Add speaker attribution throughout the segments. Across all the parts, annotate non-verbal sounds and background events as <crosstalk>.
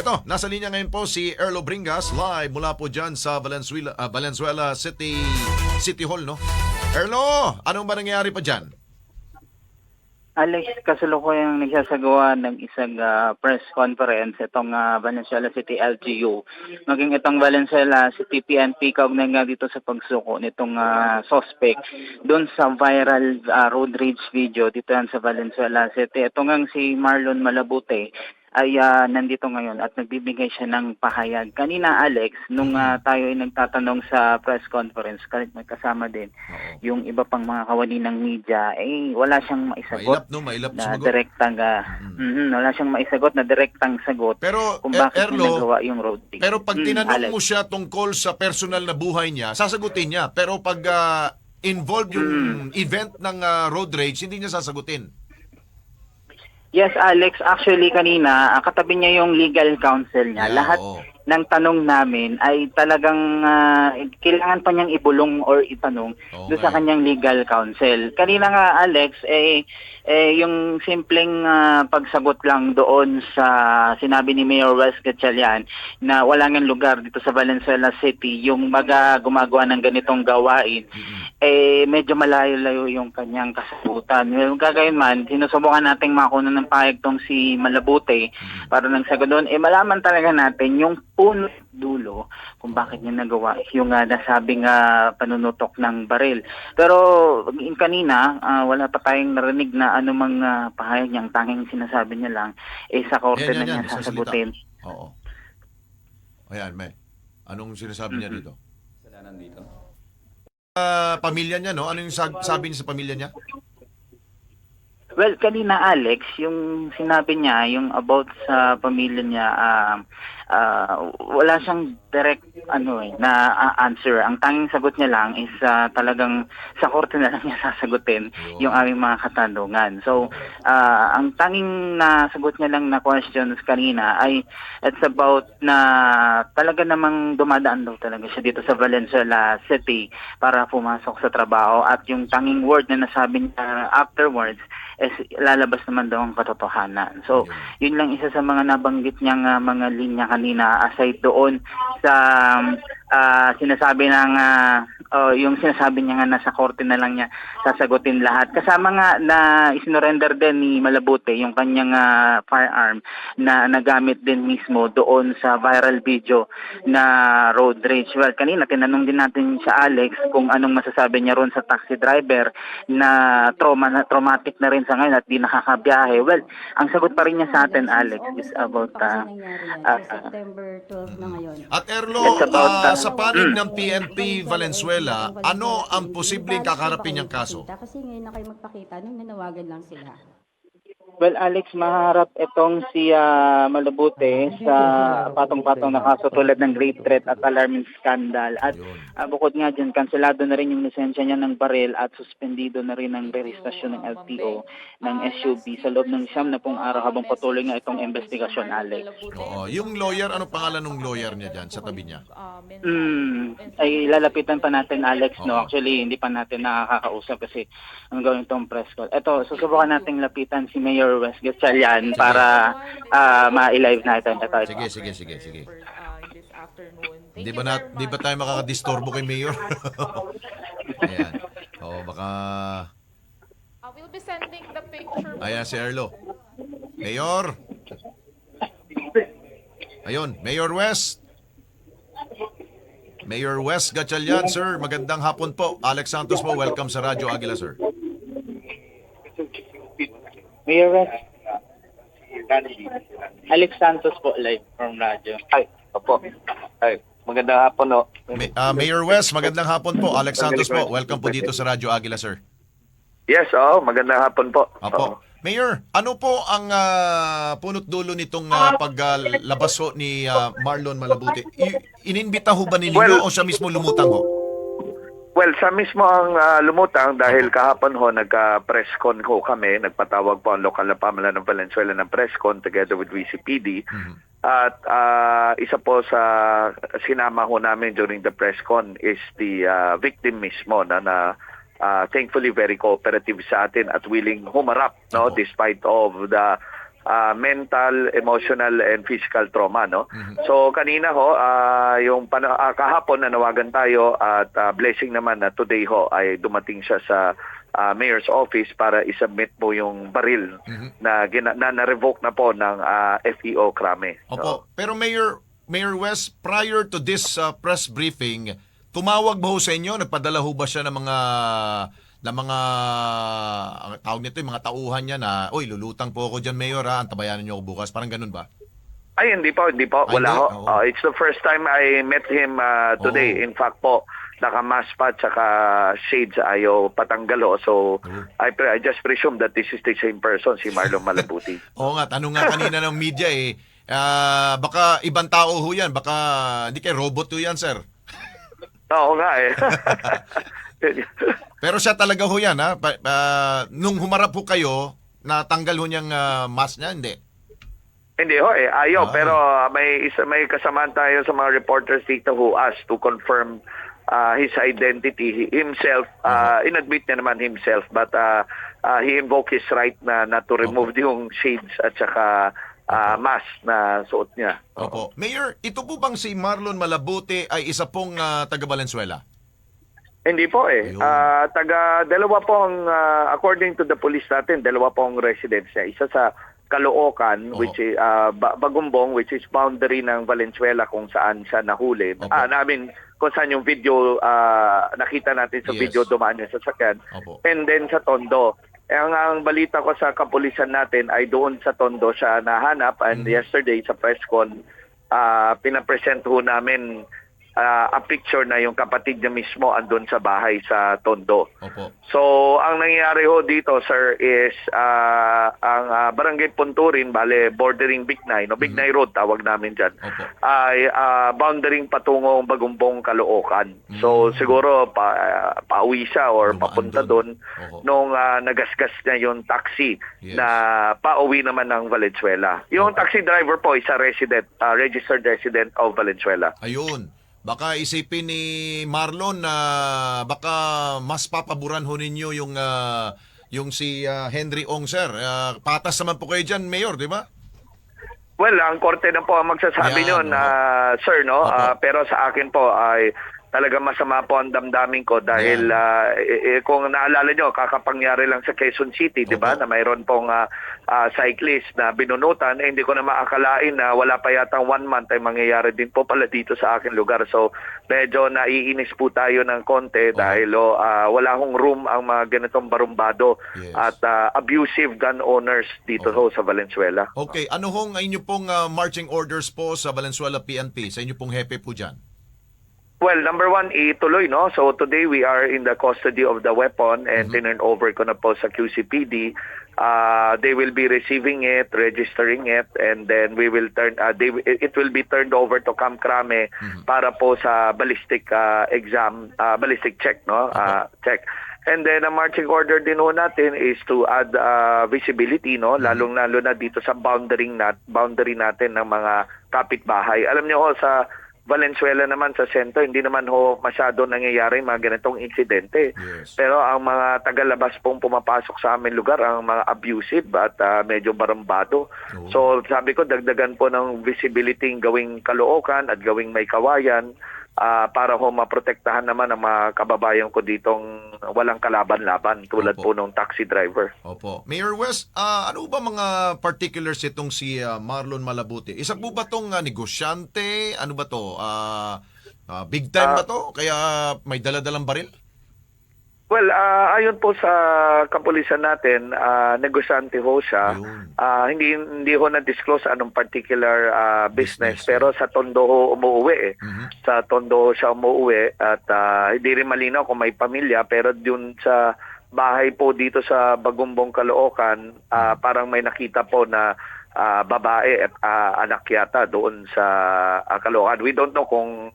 Speaker 1: Eto, nasa linya ngayon po si Erlo Bringas live mula po dyan sa Valenzuela, ah, Valenzuela City City Hall, no? Erlo, anong ba nangyayari pa dyan?
Speaker 2: Alex, kasalukuyang nagsasagawa ng isang ah, press conference itong ah, Valenzuela City LGU. Maging itong Valenzuela City PNP kaugnay nga dito sa pagsuko nitong ah, suspect doon sa viral ah, road rage video dito yan sa Valenzuela City. Ito nga si Marlon Malabute ay ah, nandito ngayon at nagbibigay siya ng pahayag. Kanina Alex, nung ah, tayo ay nagtatanong sa press conference, kahit may kasama din
Speaker 1: Oo.
Speaker 2: yung iba pang mga kawani ng media, eh wala siyang maisagot
Speaker 1: Mailap, no? Mailap
Speaker 2: na
Speaker 1: sumagot.
Speaker 2: direktang ah, mhm, wala siyang maisagot na direktang sagot
Speaker 1: Pero,
Speaker 2: kung
Speaker 1: Er-
Speaker 2: bakit
Speaker 1: Erlo,
Speaker 2: nagawa yung road trip.
Speaker 1: pero pag
Speaker 2: Mm,
Speaker 1: tinanong
Speaker 2: Alex.
Speaker 1: mo siya tungkol sa personal na buhay niya, sasagutin niya. Pero pag ah, involved yung
Speaker 2: Mm.
Speaker 1: event ng ah, road rage, hindi niya sasagutin.
Speaker 2: Yes, Alex, actually kanina katabi niya yung legal counsel niya.
Speaker 1: Yeah,
Speaker 2: Lahat
Speaker 1: oo.
Speaker 2: Ng tanong namin ay talagang ah, kailangan pa niyang ibulong or itanong
Speaker 1: Oo
Speaker 2: doon
Speaker 1: nga
Speaker 2: sa
Speaker 1: eh.
Speaker 2: kanyang legal counsel. Kanina nga Alex eh, eh yung simpleng ah, pagsagot lang doon sa sinabi ni Mayor Wes Gatchalian na wala ngang lugar dito sa Valenzuela City yung maga gumagawa ng ganitong gawain eh medyo malayo-layo yung kanyang kasagutan. Well, gagawin man, sinusubukan nating makunan ng pahayag tong si Malabute para nang sagot doon, eh malaman talaga natin yung puno dulo kung bakit niya nagawa yung uh, nasabing ah, panunutok ng baril. Pero kanina, ah, wala pa tayong narinig na anumang ah, pahayag niya. Ang tanging sinasabi niya lang, eh sa korte
Speaker 1: Yan, yan,
Speaker 2: na
Speaker 1: yan,
Speaker 2: niya
Speaker 1: isang
Speaker 2: sasagutin.
Speaker 1: Oo. Ayan, may. Anong sinasabi niya
Speaker 2: Mm-mm.
Speaker 1: dito?
Speaker 3: Kasalanan dito.
Speaker 1: Ah, pamilya niya, no? Ano yung sab- sabi niya sa pamilya niya?
Speaker 2: Well, kanina Alex, yung sinabi niya, yung about sa pamilya niya, ah, ah, wala siyang direct ano eh, na ah, answer. Ang tanging sagot niya lang is ah, talagang sa korte na lang <laughs> niya sasagutin
Speaker 1: Yun.
Speaker 2: yung aming mga katanungan. So, ah, ang tanging na sagot niya lang na questions kanina ay it's about na talaga namang dumadaan daw talaga siya dito sa Valenzuela City para pumasok sa trabaho at yung tanging word na nasabi niya afterwards is lalabas naman daw ang katotohanan. So, yun lang isa sa mga nabanggit niyang ah, mga linya kanina aside doon sa um, ah, sinasabi ng ah, oh, yung sinasabi niya nga nasa korte na lang niya sasagutin lahat. Kasama nga na isinorender din ni Malabute yung kanyang ah, firearm na nagamit din mismo doon sa viral video na road rage. Well, kanina tinanong din natin sa Alex kung anong masasabi niya ron sa taxi driver na trauma na traumatic na rin sa ngayon at di nakakabiyahe. Well, ang sagot pa rin niya sa atin Alex is about
Speaker 4: uh,
Speaker 2: uh, ah,
Speaker 4: September 12 na ngayon.
Speaker 1: At Erlo,
Speaker 2: It's about that.
Speaker 1: Sa panig
Speaker 2: Mm.
Speaker 1: ng PNP Valenzuela, ano ang posibleng kakarapin niyang kaso?
Speaker 4: Kasi ngayon na kayo magpakita, nung nanawagan lang sila.
Speaker 2: Well, Alex, maharap itong si ah, Malabute sa patong-patong na kaso tulad ng rape threat at alarming scandal. At ah, bukod nga dyan, kanselado na rin yung lisensya niya ng baril at suspendido na rin ang registrasyon ng LTO ng SUV sa loob ng siyam na pong araw habang patuloy nga itong investigasyon, Alex.
Speaker 1: Oo. Yung lawyer, ano pangalan ng lawyer niya dyan sa tabi niya?
Speaker 2: Mm, ay lalapitan pa natin Alex no.
Speaker 1: Oo.
Speaker 2: Actually hindi pa natin nakakausap kasi ang gawin tong press call. Ito, susubukan nating lapitan si Mayor Wes Gatchalian para ah, ma-live natin ito.
Speaker 1: Sige, sige, sige, sige.
Speaker 5: uh, this afternoon. Thank
Speaker 1: Di
Speaker 5: you
Speaker 1: ba, na, di ba tayo makakadistorbo kay Mayor? <laughs> Ayan. Oo, baka...
Speaker 5: Uh, we'll be sending the picture.
Speaker 1: Ayan si Erlo. Mayor! Ayun, Mayor West. Mayor West Gatchalian, sir. Magandang hapon po. Alex Santos po. Welcome sa Radyo Agila, sir.
Speaker 2: Mayor Wes. Alex Santos po live from radyo.
Speaker 3: Ay, opo. Ay, magandang hapon, no?
Speaker 1: Ah, Mayor West, magandang hapon po. Alex Santos po. Welcome po dito sa Radyo Agila, sir.
Speaker 3: Yes, oo, magandang hapon po. Oo.
Speaker 1: Apo. Mayor, ano po ang ah, punot dulo nitong ah, paglabas ho ni ah, Marlon Malabuti? I- ininbita ho ba ninyo
Speaker 3: Well-
Speaker 1: o siya mismo lumutang ho?
Speaker 3: Well, sa mismo ang ah, lumutang dahil kahapon ho nagka-press con ho kami, nagpatawag po ang lokal na pamahalaan ng Valenzuela ng press con together with VCPD.
Speaker 1: Mhm.
Speaker 3: At ah, isa po sa sinama ho namin during the press con is the ah, victim mismo na, na ah, thankfully very cooperative sa atin at willing humarap no
Speaker 1: Opo.
Speaker 3: despite of the ah, mental, emotional, and physical trauma. No?
Speaker 1: Mhm.
Speaker 3: So kanina ho, ah, yung pana- ah, kahapon nanawagan tayo at ah, blessing naman na today ho ay dumating siya sa ah, mayor's office para isubmit po yung baril
Speaker 1: Mhm.
Speaker 3: na, gina- na na-revoke na po ng ah, FEO Krame. So,
Speaker 1: Opo. Pero Mayor Mayor West, prior to this uh, press briefing, tumawag ba ho sa inyo? Nagpadala ho ba siya ng mga ng mga ang tawag nito, yung mga tauhan niya na, oy, lulutang po ako diyan, Mayor, ha? Antabayanan niyo ako bukas. Parang ganun ba?
Speaker 3: Ay, hindi po, hindi po.
Speaker 1: Ay,
Speaker 3: Wala ho. Uh, it's the first time I met him uh, today.
Speaker 1: Oo.
Speaker 3: In fact po, naka-mask pa tsaka shades ayaw patanggal ho. So, I, pre- I just presume that this is the same person, si Marlon <laughs> Malabuti.
Speaker 1: Oo nga, tanong nga kanina ng media eh, ah, baka ibang tao ho yan, baka hindi kay robot ho yan, sir.
Speaker 3: Oo nga eh. <laughs> <laughs>
Speaker 1: Pero siya talaga ho yan, ha? Pa- ah, nung humarap ho kayo, natanggal ho niyang ah, mask niya, hindi?
Speaker 3: Hindi ho eh, ayaw.
Speaker 1: Ah.
Speaker 3: Pero uh, may, isa, may kasamaan tayo sa mga reporters dito who asked to confirm uh, his identity He- himself. Uh, Inadmit niya naman himself but uh, uh, he invoked his right na, na to remove yung shades at saka uh, mask na suot niya.
Speaker 1: Opo. Mayor, ito po bang si Marlon Malabuti ay isa pong ah, taga Valenzuela?
Speaker 3: Hindi po eh.
Speaker 1: Ayun.
Speaker 3: Ah, taga dalawa pong ah, according to the police natin, dalawa pong residence niya. Isa sa Caloocan
Speaker 1: Oo.
Speaker 3: which is Ba- Bagumbong which is boundary ng Valenzuela kung saan siya nahuli.
Speaker 1: Opo.
Speaker 3: Ah, namin kung saan yung video ah, nakita natin sa
Speaker 1: Yes.
Speaker 3: video dumaan yung sasakyan.
Speaker 1: Opo.
Speaker 3: And then sa Tondo. Eh, ang, ang balita ko sa kapulisan natin ay doon sa Tondo siya nahanap and
Speaker 1: Mhm.
Speaker 3: yesterday sa press con ah, pinapresent ho namin ah, a picture na yung kapatid niya mismo andun sa bahay sa Tondo.
Speaker 1: Opo.
Speaker 3: So, ang nangyayari ho dito, sir, is ah, ang ah, Barangay Punturin, bale, bordering Bignay, no? Bignay Road, tawag namin dyan,
Speaker 1: Opo.
Speaker 3: ay ah, boundering patungong Bagumbong, Caloocan. So,
Speaker 1: Mm.
Speaker 3: siguro, pa, pauwi siya or
Speaker 1: Dumaan
Speaker 3: papunta doon nung ah, nagasgas niya yung taxi
Speaker 1: Yes.
Speaker 3: na pauwi naman ng Valenzuela. Yung
Speaker 1: Okay.
Speaker 3: taxi driver po is a resident, ah, registered resident of Valenzuela.
Speaker 1: Ayun. Baka isipin ni Marlon na baka mas papaboran ho ninyo yung ah, yung si ah, Henry Ong sir. Ah, patas naman po kayo diyan, Mayor, di ba?
Speaker 3: Well, ang korte na po ang magsasabi nun, ah, sir, no?
Speaker 1: Opo.
Speaker 3: Ah, pero sa akin po ay talaga masama po ang damdamin ko dahil
Speaker 1: Yan.
Speaker 3: ah, eh, eh, kung naalala nyo, kakapangyari lang sa Quezon City, di ba, na mayroon pong ah, ah, cyclist na binunutan, eh, hindi ko na maakalain na wala pa yata one month ay mangyayari din po pala dito sa akin lugar. So, medyo naiinis po tayo ng konti dahil oh, ah, wala hong room ang mga ganitong barumbado
Speaker 1: Yes.
Speaker 3: at ah, abusive gun owners dito ho sa Valenzuela.
Speaker 1: Okay, ano hong inyo pong ah, marching orders po sa Valenzuela PNP? Sa inyo pong hepe po diyan?
Speaker 3: Well, number one, ituloy, no? So today we are in the custody of the weapon and tinurn over ko na po sa QCPD. Uh, they will be receiving it, registering it, and then we will turn, uh, they, it will be turned over to Camp Crame para po sa ballistic uh, exam, uh, ballistic check, no? Uh, check. And then ang marching order din ho natin is to add uh, visibility no lalong lalo na dito sa boundary nat boundary natin ng mga kapitbahay. Alam niyo ho sa Valenzuela naman sa sentro, hindi naman ho masyado nangyayari mga ganitong insidente.
Speaker 1: Yes.
Speaker 3: Pero ang mga tagalabas pong pumapasok sa amin lugar, ang mga abusive at ah, medyo barambado.
Speaker 1: Oo.
Speaker 3: So sabi ko, dagdagan po ng visibility gawing kalookan at gawing may kawayan ah, para ho maprotektahan naman ang mga kababayan ko ditong walang kalaban-laban tulad
Speaker 1: Opo.
Speaker 3: po ng taxi driver.
Speaker 1: Opo. Mayor West, ah, ano ba mga particulars itong si ah, Marlon Malabuti? Isa po ba tong ah, negosyante? Ano ba to? Ah, ah, big time ba
Speaker 3: Ah.
Speaker 1: to? Kaya may dala-dalang baril?
Speaker 3: Well, ah, ayon po sa kapulisan natin, ah, negosyante ho siya. Ah, hindi hindi ho na-disclose anong particular ah, business,
Speaker 1: Business,
Speaker 3: pero sa Tondo ho umuwi eh.
Speaker 1: Mhm.
Speaker 3: Sa Tondo ho siya umuwi at ah, hindi rin malinaw kung may pamilya pero dun sa bahay po dito sa Bagumbong Caloocan, ah, parang may nakita po na ah, babae at ah, anak yata doon sa ah, Caloocan. We don't know kung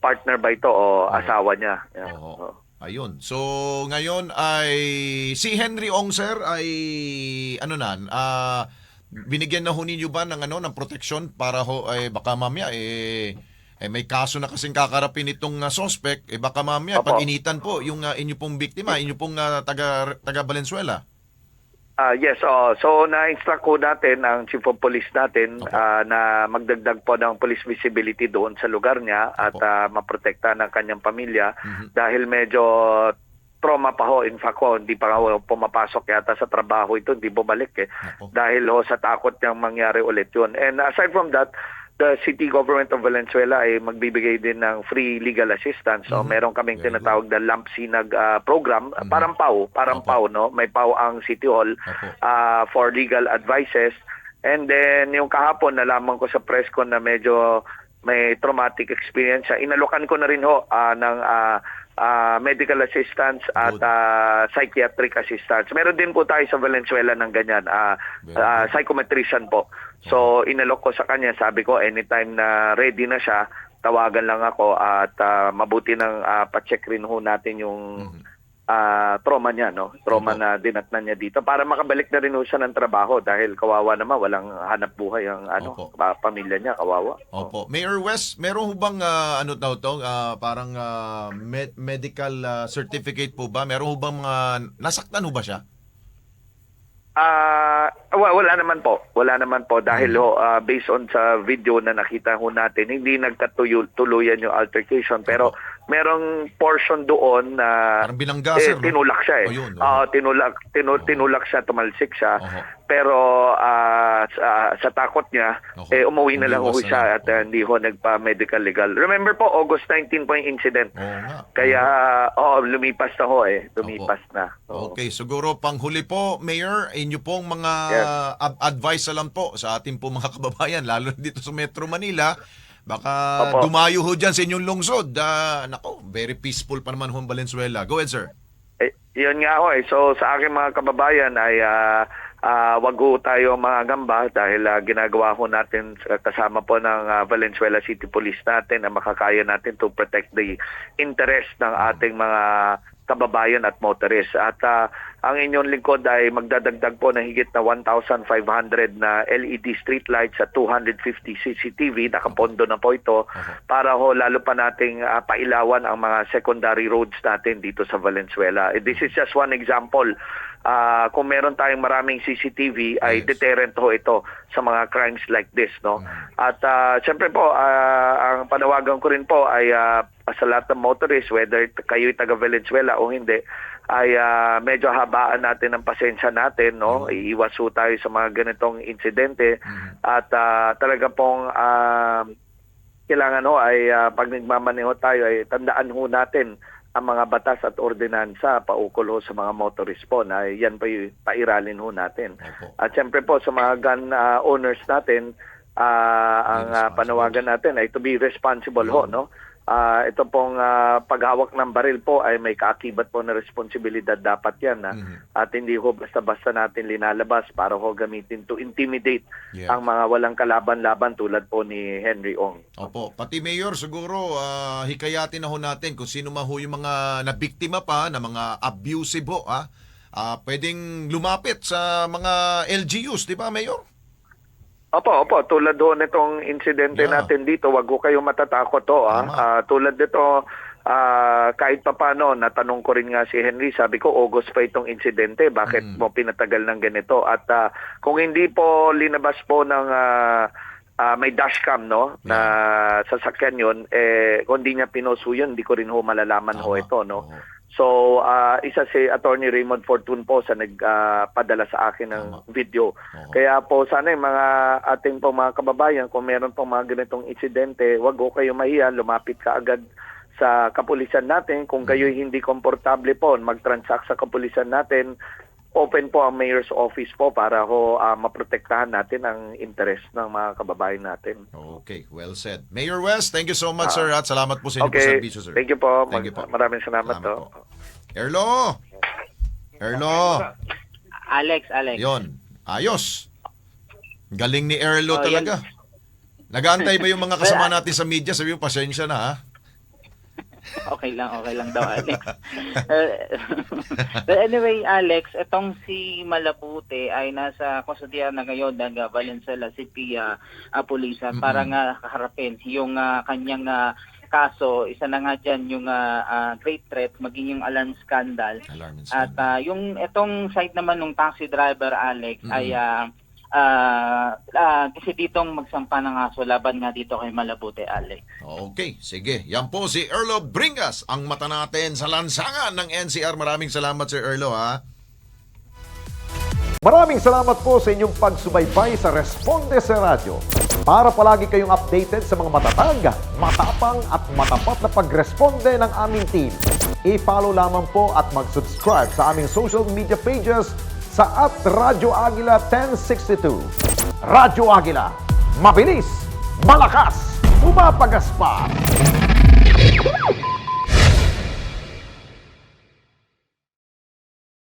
Speaker 3: partner ba ito o asawa niya. Yeah.
Speaker 1: Oo.
Speaker 3: Oo.
Speaker 1: Ayun. So, ngayon ay si Henry Ong sir ay ano na, ah binigyan na ho ninyo ba ng ano ng proteksyon para ho ay baka mamaya eh eh may kaso na kasing kakarapin itong ah, suspect eh baka mamaya pag initan po yung ah, inyo pong biktima, inyo pong ah, taga taga Valenzuela.
Speaker 3: Ah, yes, oh. so na-instruct ko natin ang chief of police natin
Speaker 1: Opo.
Speaker 3: ah, na magdagdag po ng police visibility doon sa lugar niya at
Speaker 1: Opo.
Speaker 3: ah, maprotekta ng kanyang pamilya
Speaker 1: Mhm.
Speaker 3: dahil medyo trauma pa ho. In fact ho, hindi pa ho pumapasok yata sa trabaho ito, hindi bumalik eh.
Speaker 1: Nako.
Speaker 3: Dahil ho sa takot niyang mangyari ulit yun. And aside from that, the city government of Valenzuela ay magbibigay din ng free legal assistance. So
Speaker 1: Mhm.
Speaker 3: meron kaming
Speaker 1: Very
Speaker 3: tinatawag na LAMP SINAG ah, program,
Speaker 1: Mhm.
Speaker 3: parang PAW, parang
Speaker 1: Opo.
Speaker 3: PAW, no? May PAW ang City Hall
Speaker 1: Opo.
Speaker 3: uh, for legal advices. And then yung kahapon nalaman ko sa press con na medyo may traumatic experience siya. Inalokan ko na rin ho ah, ng ah, ah, medical assistance at ah, psychiatric assistance. Meron din po tayo sa Valenzuela ng ganyan, ah,
Speaker 1: good.
Speaker 3: psychometrician po. So inalok ko sa kanya, sabi ko anytime na ready na siya, tawagan lang ako at ah, mabuti nang ah, pa-check rin ho natin yung
Speaker 1: Mhm.
Speaker 3: Ah, trauma niya, no? Trauma
Speaker 1: Opo.
Speaker 3: na dinatnan niya dito para makabalik na rin siya ng trabaho dahil kawawa naman walang hanap buhay ang ano,
Speaker 1: Opo.
Speaker 3: pa- pamilya niya, kawawa.
Speaker 1: Opo. Mayor West, meron ho bang ah, ano daw to, ah, parang ah, med- medical ah, certificate po ba? Meron ho bang mga nasaktan ho ba siya?
Speaker 3: Ah, wa- wala naman po. Wala naman po dahil
Speaker 1: Mm.
Speaker 3: ho ah, based on sa video na nakita ho natin, hindi nagkatuluyan yung altercation pero merong portion doon na
Speaker 1: Parang binangga,
Speaker 3: eh,
Speaker 1: sir, no?
Speaker 3: tinulak siya eh.
Speaker 1: Oh, yun,
Speaker 3: Ah, tinulak tinu- tinulak siya, tumalsik siya.
Speaker 1: Oho.
Speaker 3: Pero ah, sa, sa takot niya,
Speaker 1: Oho.
Speaker 3: eh umuwi na lang ho
Speaker 1: na
Speaker 3: siya
Speaker 1: lang.
Speaker 3: at ah, hindi ho nagpa-medical legal. Remember po, August 19 po yung incident.
Speaker 1: Oo nga.
Speaker 3: Kaya, oh, lumipas na ho eh. Lumipas na. Oo.
Speaker 1: Okay, siguro panghuli po, Mayor, inyo pong mga
Speaker 3: Yes.
Speaker 1: ab- advice na lang po sa ating po mga <laughs> kababayan, lalo na dito sa Metro Manila, baka
Speaker 3: Opo.
Speaker 1: dumayo ho dyan sa inyong lungsod. Ah, nako, very peaceful pa naman ho ang Valenzuela. Go ahead, sir.
Speaker 3: Eh, yun nga ho eh. So sa aking mga kababayan ay ah, ah, wag ho tayo mga gamba dahil ah, ginagawa ho natin sa- kasama po ng ah, Valenzuela City Police natin na makakaya natin to protect the interest ng ating mga kababayan at motorists. At ah, ang inyong lingkod ay magdadagdag po ng higit na 1,500 na LED streetlights at 250 CCTV. Nakapondo na po ito para ho lalo pa nating ah, pailawan ang mga secondary roads natin dito sa Valenzuela. Eh, This is just one example. Ah, kung meron tayong maraming CCTV ay
Speaker 1: Yes.
Speaker 3: deterrent ho ito sa mga crimes like this, no? At ah, syempre po ah, ang panawagan ko rin po ay ah, sa lahat ng motorists whether kayo'y taga Valenzuela o hindi ay ah, medyo habaan natin ang pasensya natin, no? Iiwas ho tayo sa mga ganitong insidente at ah, talaga pong ah, kailangan ho ay ah, pag nagmamaneho tayo ay tandaan ho natin ang mga batas at ordinansa paukol ho sa mga motorist po na yan pa pairalin ho natin.
Speaker 1: Opo.
Speaker 3: At syempre po sa mga gun ah, owners natin, ah, ang
Speaker 1: responsible.
Speaker 3: panawagan natin ay to be responsible ho, no? Ah, ito pong ah, paghawak ng baril po ay may kaakibat po na responsibilidad dapat yan. ah.
Speaker 1: Mhm.
Speaker 3: At hindi ho basta-basta natin linalabas para ho gamitin to intimidate
Speaker 1: Yeah.
Speaker 3: ang mga walang kalaban-laban tulad po ni Henry Ong.
Speaker 1: Opo, pati Mayor siguro ah, hikayatin na ho natin kung sino man ho yung mga nabiktima pa na mga abusive ho, ah, ah, pwedeng lumapit sa mga LGUs, di ba Mayor?
Speaker 3: Opo, opo. Tulad ho nitong insidente
Speaker 1: Yeah.
Speaker 3: natin dito, wag ho kayong matatakot to. Ah. Ah, tulad nito, ah, kahit papano, natanong ko rin nga si Henry, sabi ko, August pa itong insidente, bakit
Speaker 1: Mm.
Speaker 3: mo pinatagal ng ganito? At ah, kung hindi po linabas po ng ah, ah, may dashcam, no, na sasakyan yun, eh, kung di niya pinuso yun, hindi ko rin ho malalaman ho
Speaker 1: Tama.
Speaker 3: ito, no.
Speaker 1: Oo.
Speaker 3: So, ah, isa si Attorney Raymond Fortune po sa nagpadala sa akin ng
Speaker 1: Tama.
Speaker 3: video.
Speaker 1: Oo.
Speaker 3: Kaya po sana yung mga ating po mga kababayan, kung meron pong mga ganitong insidente, wag ho kayo mahiya, lumapit ka agad sa kapulisan natin. Kung kayo hindi komportable po, mag-transact sa kapulisan natin, open po ang mayor's office po para ho ah, maprotektahan natin ang interest ng mga kababayan natin.
Speaker 1: Okay, well said. Mayor West, thank you so much, sir. At salamat po sa inyong
Speaker 3: Ah. Okay,
Speaker 1: serbisyo, sir.
Speaker 3: thank you po.
Speaker 1: Thank you po.
Speaker 3: Mag- Maraming salamat,
Speaker 1: Salamat
Speaker 3: to.
Speaker 1: po. Erlo! Erlo!
Speaker 6: Alex, Alex.
Speaker 1: Yon. Ayos. Galing ni Erlo
Speaker 6: Oh,
Speaker 1: talaga. Nagaantay ba yung mga <laughs> kasama natin sa media? Sabi mo, pasensya na ha.
Speaker 6: Okay lang, okay lang daw, Alex. <laughs> But anyway, Alex, itong si Malabute ay nasa kustodiya na ngayon ng uh, Valenzuela City uh, uh, Police uh, para nga kaharapin yung ah, kanyang ah,
Speaker 2: kaso, isa na nga dyan yung ah, ah, great threat, maging yung alarm scandal.
Speaker 1: Alarm and
Speaker 2: At
Speaker 1: scandal.
Speaker 2: ah, yung itong side naman ng taxi driver Alex
Speaker 1: Mhm.
Speaker 2: ay ah, ah, ah, kasi ditong magsampa ng aso laban nga dito kay Malabute Alex.
Speaker 1: Okay, sige. Yan po si Erlo Bringas, ang mata natin sa lansangan ng NCR. Maraming salamat, Sir Erlo, ha?
Speaker 4: Maraming salamat po sa inyong pagsubaybay sa Responde sa Radyo. Para palagi kayong updated sa mga matatag, matapang at matapat na pagresponde ng aming team, i-follow lamang po at mag-subscribe sa aming social media pages sa at Radyo Agila 1062. Radyo Agila, mabilis, malakas, umapagas pa.